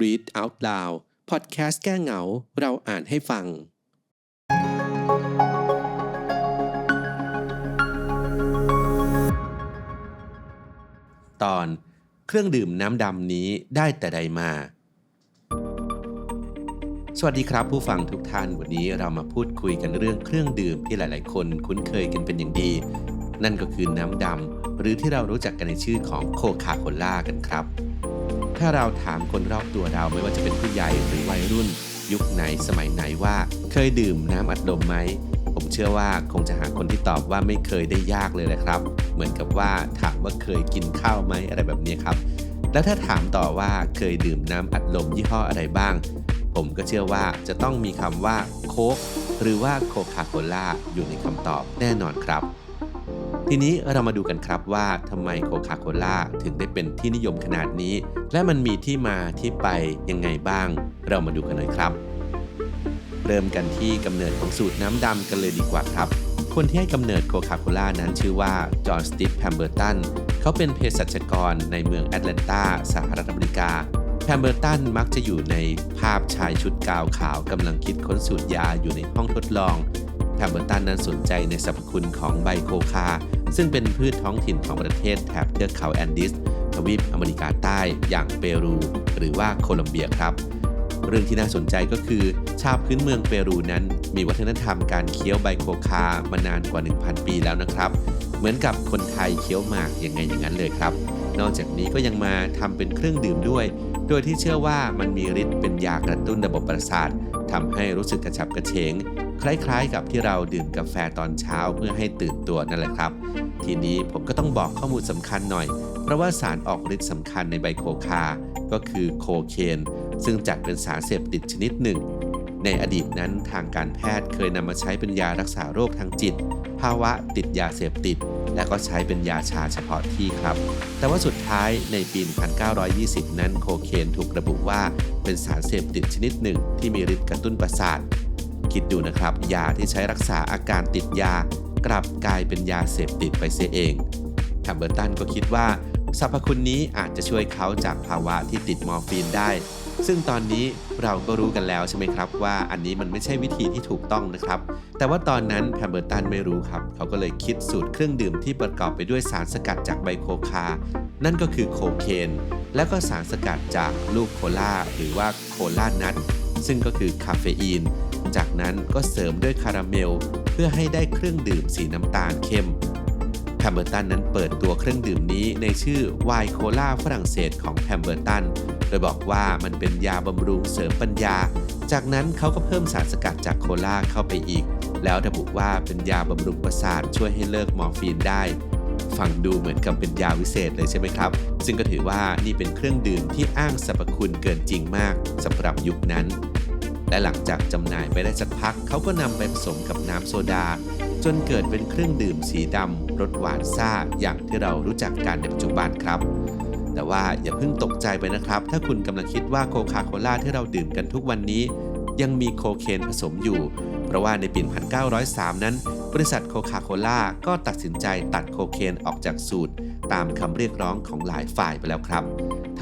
Read Out Loud พอดแคสต์แก้เหงา เราอ่านให้ฟัง ตอนเครื่องดื่มน้ำดำนี้ได้แต่ใดมา สวัสดีครับผู้ฟังทุกท่านวันนี้เรามาพูดคุยกันเรื่องเครื่องดื่มที่หลาย ๆ คนคุ้นเคยกันเป็นอย่างดี นั่นก็คือน้ำดำ หรือที่เรารู้จักกันในชื่อของโคคาโคล่ากันครับ ถ้าเราถามคนรอบตัวเราไม่ว่าจะเป็นผู้ใหญ่หรือวัยรุ่น ยุคไหนสมัยไหนว่า เคยดื่มน้ำอัดลมไหมผมเชื่อว่าคงจะหาคนที่ตอบว่าไม่เคยได้ยากเลยแหละครับ เหมือนกับว่าถามว่าเคยกินข้าวไหมอะไรแบบนี้ครับ แล้วถ้าถามต่อว่าเคยดื่มน้ำอัดลมยี่ห้ออะไรบ้าง ผมก็เชื่อว่าจะต้องมีคำว่าโค้กหรือว่าโคคาโคล่าอยู่ในคำตอบแน่นอนครับ ทีนี้เรามาดูกันครับว่าทำไมโคคาโคล่าถึงได้เป็นที่นิยมขนาดนี้ และมันมีที่มาที่ไปยังไงบ้าง เรามาดูกันเลยครับ เริ่มกันที่กำเนิดของสูตรน้ำดำกันเลยดีกว่าครับ คนที่ให้กำเนิดโคคาโคล่านั้นชื่อว่าจอห์นสตีฟแพมเบอร์ตันเขาเป็นเภสัชกรในเมืองแอตแลนตาสหรัฐอเมริกาแพมเบอร์ตันมักจะอยู่ในภาพชายชุดกาวขาวกำลังคิดค้นสูตรยาอยู่ในห้องทดลอง แพมเบอร์ตันนั้นสนใจในสรรพคุณของใบโคคา ซึ่งเป็นพืชท้องถิ่นของประเทศแถบเทือกเขาแอนดิส ทวีปอเมริกาใต้อย่างเปรู หรือว่าโคลอมเบียครับ เรื่องที่น่าสนใจก็คือ ชาวพื้นเมืองเปรูนั้น มีวัฒนธรรมการเคี้ยวใบโคคามานานกว่า 1,000 ปีแล้วนะครับ เหมือนกับคนไทยเคี้ยวหมากยังไงอย่างนั้นเลยครับนอกจากนี้ก็ยังมาทำเป็นเครื่องดื่มด้วย โดยที่เชื่อว่ามันมีฤทธิ์เป็นยากระตุ้นระบบประสาททำให้รู้สึกกระฉับกระเฉง คล้ายๆ กับที่เราดื่มกาแฟตอนเช้าเพื่อให้ตื่นตัวนั่นแหละครับ ทีนี้ผมก็ต้องบอกข้อมูลสำคัญหน่อย เพราะว่าสารออกฤทธิ์สำคัญในใบโคคา ก็คือโคเคน ซึ่งจัดเป็นสารเสพติดชนิดหนึ่ง ในอดีตนั้นทางการแพทย์เคยนำมาใช้เป็นยารักษาโรคทางจิต ภาวะติดยาเสพติด และก็ใช้เป็นยาชาเฉพาะที่ครับ แต่ว่าสุดท้ายในปี 1920 นั้นโคเคนถูกระบุว่าเป็นสารเสพติดชนิดหนึ่งที่มีฤทธิ์กระตุ้นประสาท คิดดูนะครับ ยาที่ใช้รักษาอาการติดยา กลับกลายเป็นยาเสพติดไปเสียเองแฮมเบอร์ตันก็คิดว่าสรรพคุณนี้อาจจะช่วยเขาจากภาวะที่ติดมอร์ฟีนได้ ซึ่งตอนนี้เราก็รู้กันแล้วใช่ไหมครับ ว่าอันนี้มันไม่ใช่วิธีที่ถูกต้องนะครับ แต่ว่าตอนนั้นแฮมเบอร์ตันไม่รู้ครับ เขาก็เลยคิดสูตรเครื่องดื่มที่ประกอบไปด้วยสารสกัดจากใบโคคา นั่นก็คือโคเคน และก็สารสกัดจากลูกโคลาหรือว่าโคลานัทซึ่งก็คือคาเฟอีน จากนั้นก็เสริมด้วยคาราเมล เพื่อให้ได้เครื่องดื่มสีน้ำตาลเข้มแพมเบอร์ตันนั้นเปิดตัวเครื่องดื่มนี้ในชื่อไวน์โคลาฝรั่งเศสของแพมเบอร์ตัน โดยบอกว่ามันเป็นยาบำรุงเสริมปัญญา จากนั้นเขาก็เพิ่มสารสกัดจากโคลาเข้าไปอีก แล้วระบุว่าเป็นยาบำรุงประสาทช่วยให้เลิกมอร์ฟีนได้ฟังดูเหมือนกับเป็นยาวิเศษเลยใช่ไหมครับ ซึ่งก็ถือว่านี่เป็นเครื่องดื่มที่อ้างสรรพคุณเกินจริงมากสำหรับยุคนั้น และหลังจากจำหน่ายไปได้สักพัก เขาก็นำไปผสมกับน้ำโซดา จนเกิดเป็นเครื่องดื่มสีดำรสหวานซ่าอย่างที่เรารู้จักกันในปัจจุบันครับ แต่ว่าอย่าเพิ่งตกใจไปนะครับ ถ้าคุณกำลังคิดว่าโคคาโคล่าที่เราดื่มกันทุกวันนี้ ยังมีโคเคนผสมอยู่ เพราะว่าในปี 1903 นั้น บริษัทโคคาโคล่าก็ตัดสินใจตัดโคเคนออกจากสูตร ตามคำเรียกร้องของหลายฝ่ายไปแล้วครับ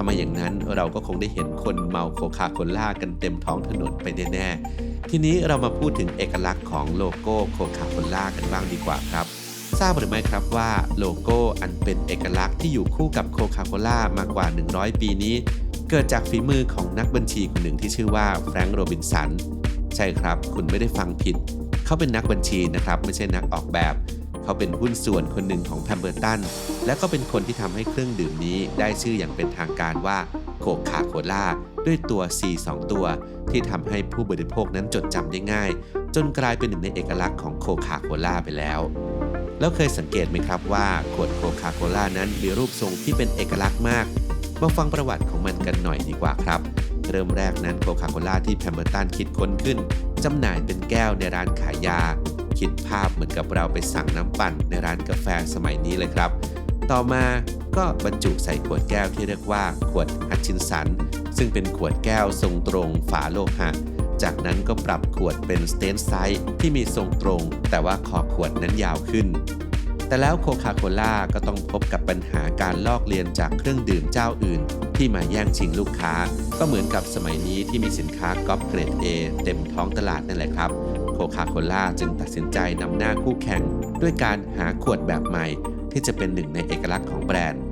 ถ้าไมอย่างนั้นเราก็คงได้เห็นคนเมาโคคาโคล่ากันเต็มท้องถนนไปแน่ๆ ทีนี้เรามาพูดถึงเอกลักษณ์ของโลโก้โคคาโคล่ากันบ้างดีกว่าครับ ทราบหรือไม่ครับว่าโลโก้อันเป็นเอกลักษณ์ที่อยู่คู่กับโคคาโคล่ามากว่า 100 ปีนี้ เกิดจากฝีมือของนักบัญชีคนหนึ่งที่ชื่อว่าแฟรงค์โรบินสัน ใช่ครับ คุณไม่ได้ฟังผิด เขาเป็นนักบัญชีนะครับ ไม่ใช่นักออกแบบ เขาเป็นหุ้นส่วนคนหนึ่งของแพมเบอร์ตัน และก็เป็นคนที่ทำให้เครื่องดื่มนี้ได้ชื่ออย่างเป็นทางการว่าโคคาโคล่าด้วยตัว C 2 ตัว ที่ทำให้ผู้บริโภคนั้นจดจำได้ง่าย จนกลายเป็นหนึ่งในเอกลักษณ์ของโคคาโคล่าไปแล้วแล้วเคยสังเกตไหมครับว่าขวดโคคาโคล่านั้นมีรูปทรงที่เป็นเอกลักษณ์มาก มาฟังประวัติของมันกันหน่อยดีกว่าครับ เริ่มแรกนั้นโคคาโคล่าที่แพมเบอร์ตันคิดค้นขึ้น จำหน่ายเป็นแก้วในร้านขายยา คิดภาพเหมือนกับเราไปสั่งน้ำปั่นในร้านกาแฟสมัยนี้เลยครับ ต่อมาก็บรรจุใส่ขวดแก้วที่เรียกว่า ขวดฮัตชินสัน ซึ่งเป็นขวดแก้วทรงตรงฝาโลหะ จากนั้นก็ปรับขวดเป็นสเตนไซส์ที่มีทรงตรง แต่ว่าขอบขวดนั้นยาวขึ้น แต่แล้วโคคาโคล่าก็ต้องพบกับปัญหาการลอกเลียนจากเครื่องดื่มเจ้าอื่น ที่มาแย่งชิงลูกค้า ก็เหมือนกับสมัยนี้ที่มีสินค้าก๊อปเกรด A เต็มท้องตลาดนั่นแหละครับโคคาโคล่าจึงตัดสินใจนำหน้าคู่แข่ง ด้วยการหาขวดแบบใหม่ ที่จะเป็นหนึ่งในเอกลักษณ์ของแบรนด์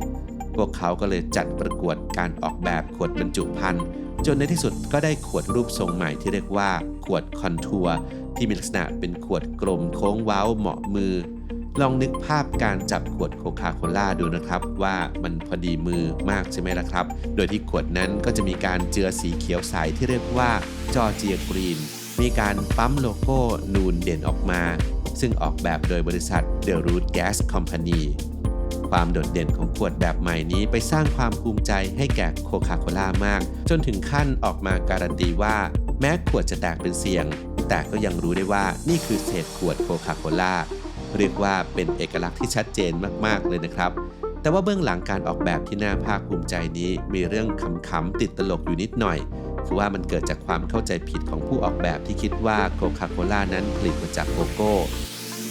พวกเขาก็เลยจัดประกวดการออกแบบขวดบรรจุภัณฑ์จนในที่สุดก็ได้ขวดรูปทรงใหม่ที่เรียกว่าขวดคอนทัวร์ที่มีลักษณะเป็นขวดกลมโค้งเว้าเหมาะมือ ลองนึกภาพการจับขวดโคคาโคล่าดูนะครับ ว่ามันพอดีมือมากใช่ไหมล่ะครับ โดยที่ขวดนั้นก็จะมีการเจือสีเขียวใสที่เรียกว่าจอร์เจียกรีน มีการปั๊มโลโก้นูนเด่นออกมา ซึ่งออกแบบโดยบริษัท The Root Gas Company ความโดดเด่นของขวดแบบใหม่นี้ไปสร้างความภูมิใจให้แก่โคคาโคล่ามาก จนถึงขั้นออกมาการันตีว่า แม้ขวดจะแตกเป็นเสียง แต่ก็ยังรู้ได้ว่านี่คือเศษขวดโคคาโคล่า เรียกว่าเป็นเอกลักษณ์ที่ชัดเจนมากๆเลยนะครับ แต่ว่าเบื้องหลังการออกแบบที่น่าภาคภูมิใจนี้ มีเรื่องขำๆติดตลกอยู่นิดหน่อยคือว่ามันเกิดจากความเข้าใจผิดของผู้ออกแบบที่คิดว่าโคคาโคล่านั้นผลิตมาจากโกโก้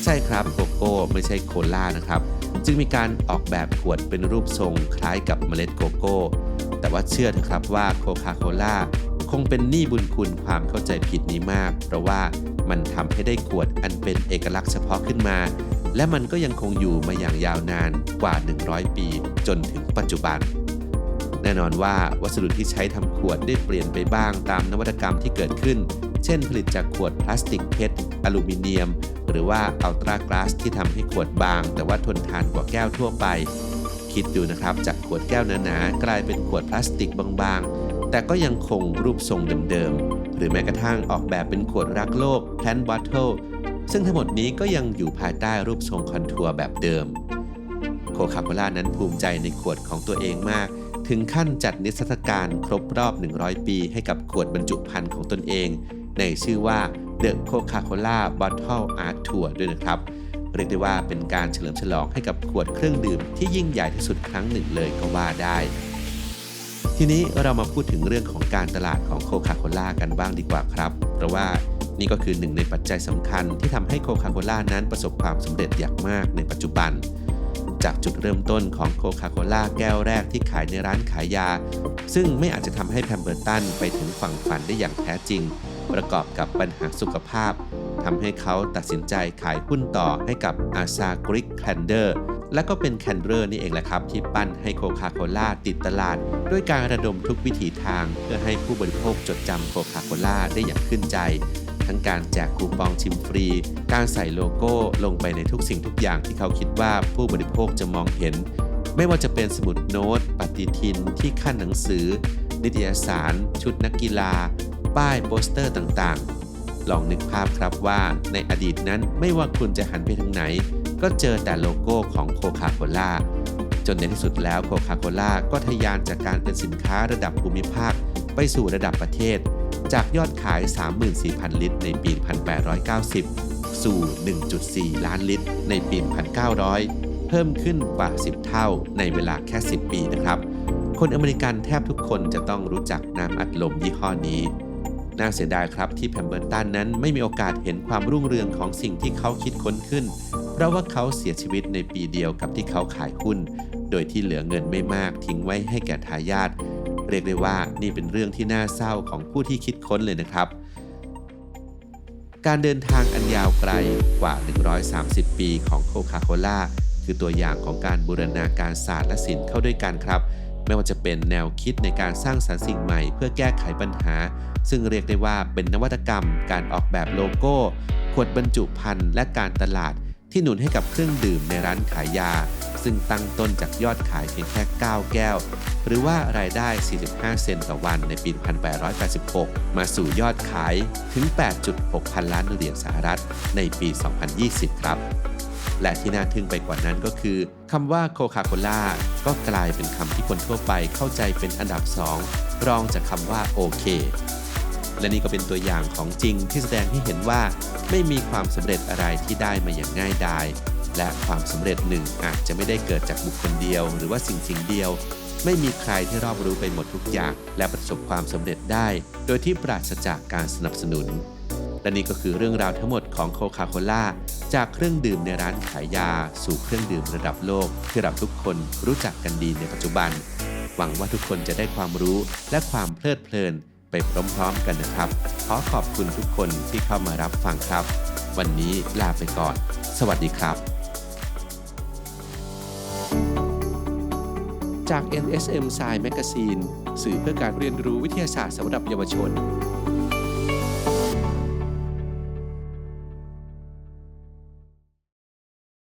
ใช่ครับโกโก้ไม่ใช่โคล่านะครับ จึงมีการออกแบบขวดเป็นรูปทรงคล้ายกับเมล็ดโกโก้ แต่ว่าเชื่อเถอะครับว่าโคคาโคล่า คงเป็นหนี้บุญคุณความเข้าใจผิดนี้มาก เพราะว่ามันทำให้ได้ขวดอันเป็นเอกลักษณ์เฉพาะขึ้นมา และมันก็ยังคงอยู่มาอย่างยาวนานกว่า 100 ปี จนถึงปัจจุบัน แน่นอนว่าวัสดุที่ใช้ทำขวดได้เปลี่ยนไปบ้างตามนวัตกรรมที่เกิดขึ้น เช่น ผลิตจากขวดพลาสติกเพชรอลูมิเนียม หรือว่าอัลตรากลาสที่ทำให้ขวดบาง แต่ว่าทนทานกว่าแก้วทั่วไป คิดดูนะครับจากขวดแก้วหนาๆกลายเป็นขวดพลาสติกบางๆ แต่ก็ยังคงรูปทรงเดิมๆ หรือแม้กระทั่งออกแบบเป็นขวดรักโลกแพลนบัตเทิลซึ่งทั้งหมดนี้ก็ยังอยู่ภายใต้รูปทรงคอนทัวร์แบบเดิม โคคาโคล่านั้นภูมิใจในขวดของตัวเองมาก ถึงขั้นจัดนิทรรศการครบรอบ 100 ปีให้กับขวดบรรจุภัณฑ์ของตนเอง ในชื่อว่า The Coca-Cola Bottle Art Tour ด้วยนะครับ เรียกได้ว่าเป็นการเฉลิมฉลองให้กับขวดเครื่องดื่มที่ยิ่งใหญ่ที่สุดครั้งหนึ่งเลยก็ว่าได้ ทีนี้เรามาพูดถึงเรื่องของการตลาดของโคคาโคล่ากันบ้างดีกว่าครับ เพราะว่านี่ก็คือหนึ่งในปัจจัยสำคัญที่ทำให้โคคาโคล่านั้นประสบความสำเร็จอย่างมากในปัจจุบัน จากจุดเริ่มต้นของโคคาโคล่าแก้วแรกที่ขายในร้านขายยา ซึ่งไม่อาจจะทำให้แพมเบอร์ตันไปถึงฝั่งฝันได้อย่างแท้จริง ประกอบกับปัญหาสุขภาพทำให้เขาตัดสินใจขายหุ้นต่อให้กับอาซากริกแคนเดอร์ และก็เป็นแคนเดอร์นี่เองแหละครับ ที่ปั้นให้โคคาโคล่าติดตลาด ด้วยการระดมทุกวิถีทาง เพื่อให้ผู้บริโภคจดจำโคคาโคล่าได้อย่างขึ้นใจ ทั้งการแจกคูปองชิมฟรี การใส่โลโก้ลงไปในทุกสิ่งทุกอย่างที่เขาคิดว่าผู้บริโภคจะมองเห็น ไม่ว่าจะเป็นสมุดโน้ต ปฏิทินที่ขั้นหนังสือ นิตยสาร ชุดนักกีฬา ป้ายโปสเตอร์ต่างๆ ลองนึกภาพครับว่าในอดีตนั้นไม่ว่าคุณจะหันไปทางไหน ก็เจอแต่โลโก้ของโคคาโคล่าจนในที่สุดแล้วโคคาโคล่าก็ทะยานจากการเป็นสินค้าระดับภูมิภาค ไปสู่ระดับประเทศ จากยอดขาย 34,000 ลิตร ในปี 1890 สู่ 1.4 ล้านลิตร ในปี 1900 เพิ่มขึ้นกว่า 10 เท่าในเวลาแค่ 10 ปีนะครับ คนอเมริกันแทบทุกคนจะต้องรู้จักน้ำอัดลมยี่ห้อนี้ น่าเสียดายครับที่แพมเบอร์ตันนั้นไม่มีโอกาสเห็นความรุ่งเรืองของสิ่งที่เขาคิดค้นขึ้น เพราะว่าเขาเสียชีวิตในปีเดียวกับที่เขาขายหุ้น โดยที่เหลือเงินไม่มากทิ้งไว้ให้แก่ทายาทเรียกได้ว่านี่เป็นเรื่องที่น่าเศร้าของผู้ที่คิดค้นเลยนะครับ การเดินทางอันยาวไกลกว่า 130 ปีของโคคาโคล่าคือตัวอย่างของการบูรณาการศาสตร์และศิลป์เข้าด้วยกันครับ ไม่ว่าจะเป็นแนวคิดในการสร้างสรรค์สิ่งใหม่เพื่อแก้ไขปัญหา ซึ่งเรียกได้ว่าเป็นนวัตกรรม การออกแบบโลโก้ ขวดบรรจุภัณฑ์และการตลาด ที่หนุนให้กับเครื่องดื่มในร้านขายยา ซึ่งตั้งต้นจากยอดขายเพียงแค่ 9 แก้ว หรือว่ารายได้ 45 เซนต์ต่อวันในปี 1886 มาสู่ยอดขายถึง 8.6 พันล้านเหรียญสหรัฐในปี 2020 ครับ และที่น่าทึ่งไปกว่านั้นก็คือคำว่าโคคาโคล่าก็กลายเป็นคำที่คนทั่วไปเข้าใจเป็นอันดับ 2 รองจากคำว่าโอเค และนี่ก็เป็นตัวอย่างของจริงที่แสดงให้เห็นว่า ไม่มีความสำเร็จอะไรที่ได้มาอย่างง่ายดายและความสำเร็จหนึ่งอาจจะไม่ได้เกิดจากบุคคลเดียว หรือว่าสิ่งสิ่งเดียว ไม่มีใครที่รอบรู้ไปหมดทุกอย่าง และประสบความสำเร็จได้ โดยที่ปราศจากการสนับสนุน และนี่ก็คือเรื่องราวทั้งหมดของโคคาโคล่าจากเครื่องดื่มในร้านขายยา สู่เครื่องดื่มระดับโลก ที่เราทุกคนรู้จักกันดีในปัจจุบัน หวังว่าทุกคนจะได้ความรู้และความเพลิดเพลินไปพร้อมๆกันนะครับ ขอขอบคุณทุกคนที่เข้ามารับฟังครับ วันนี้ลาไปก่อน สวัสดีครับ จาก NSM Science Magazine สื่อเพื่อการเรียนรู้วิทยาศาสตร์สำหรับเยาวชน